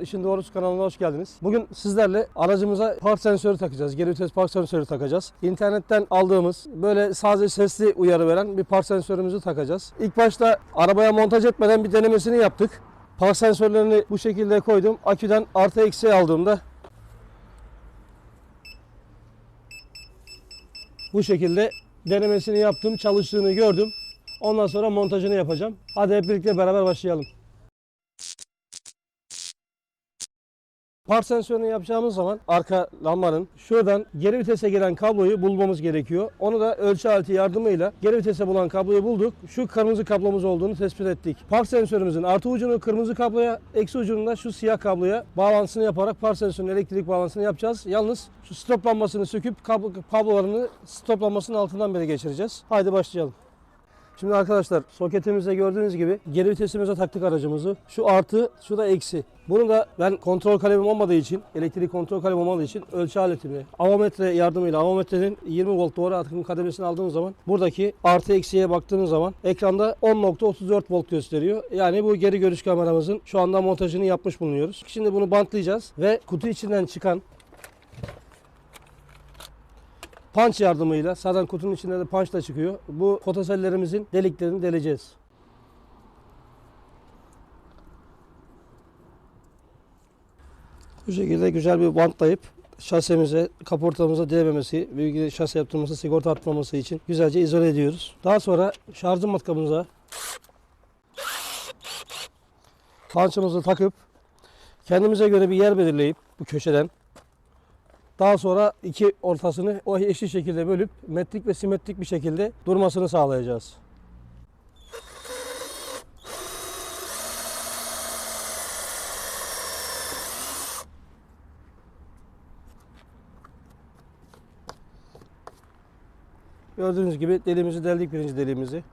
İşin Doğrusu kanalına hoş geldiniz. Bugün sizlerle aracımıza park sensörü takacağız. Geri vites park sensörü takacağız. İnternetten aldığımız böyle sadece sesli uyarı veren bir park sensörümüzü takacağız. İlk başta arabaya montaj etmeden bir denemesini yaptık. Park sensörlerini bu şekilde koydum. Aküden artı eksi aldığımda bu şekilde denemesini yaptım. Çalıştığını gördüm. Ondan sonra montajını yapacağım. Hadi hep birlikte beraber başlayalım. Park sensörünü yapacağımız zaman arka lambanın şuradan geri vitese gelen kabloyu bulmamız gerekiyor. Onu da ölçü aleti yardımıyla geri vitese bulan kabloyu bulduk. Şu kırmızı kablomuz olduğunu tespit ettik. Park sensörümüzün artı ucunu kırmızı kabloya, eksi ucunu da şu siyah kabloya bağlantısını yaparak park sensörünün elektrik bağlantısını yapacağız. Yalnız şu stop lambasını söküp kablo, kablolarını stop lambasının altından beri geçireceğiz. Haydi başlayalım. Şimdi arkadaşlar soketimizde gördüğünüz gibi geri vitesimize taktık aracımızı. Şu artı, şu da eksi. Bunu da ben kontrol kalemim olmadığı için, elektrik kontrol kalemim olmadığı için ölçü aletimi, avometre yardımıyla avometrenin 20 volt doğru akım kademesini aldığım zaman buradaki artı eksiye baktığınız zaman ekranda 10.34 volt gösteriyor. Yani bu geri görüş kameramızın şu anda montajını yapmış bulunuyoruz. Şimdi bunu bantlayacağız ve kutu içinden çıkan punch yardımıyla zaten kutunun içinde de punch da çıkıyor. Bu fotosellerimizin deliklerini deleceğiz. Bu şekilde güzel bir bantlayıp şasemize, kaportamıza değmemesi, büyük şase yaptırması, sigorta atmaması için güzelce izole ediyoruz. Daha sonra şarjı matkabımıza punch'ımızı takıp kendimize göre bir yer belirleyip bu köşeden daha sonra iki ortasını o eşit şekilde bölüp metrik ve simetrik bir şekilde durmasını sağlayacağız. Gördüğünüz gibi deliğimizi deldik birinci deliğimizi.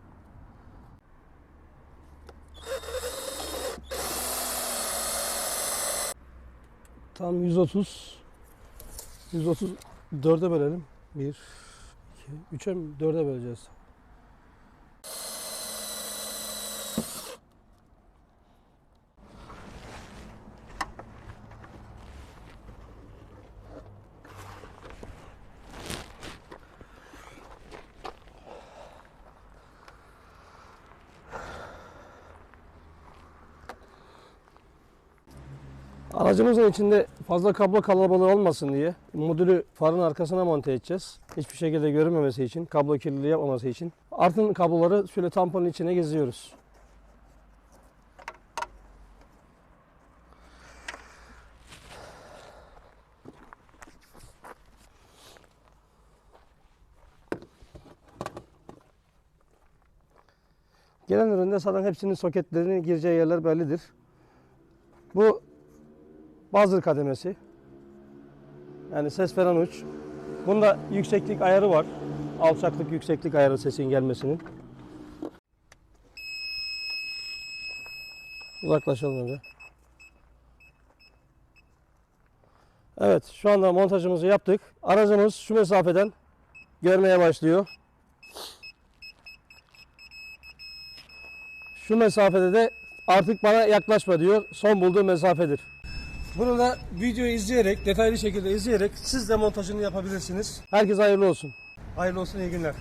Tam 130 134'e bölelim. 1, 2, 3'e mi? 4'e böleceğiz. Aracımızın içinde fazla kablo kalabalığı olmasın diye modülü farın arkasına monte edeceğiz. Hiçbir şekilde görünmemesi için, kablo kirliliği yapmaması için. Artın kabloları şöyle tamponun içine geziyoruz. Gelen üründe zaten hepsinin soketlerinin gireceği yerler bellidir. Bu buzzer kademesi. Yani ses veren uç. Bunda yükseklik ayarı var. Alçaklık, yükseklik ayarı sesin gelmesinin. Uzaklaşalım önce. Evet, şu anda montajımızı yaptık. Aracımız şu mesafeden görmeye başlıyor. Şu mesafede de artık bana yaklaşma diyor. Son bulduğu mesafedir. Bunu da videoyu izleyerek, detaylı şekilde izleyerek siz de montajını yapabilirsiniz. Herkese hayırlı olsun. Hayırlı olsun, iyi günler.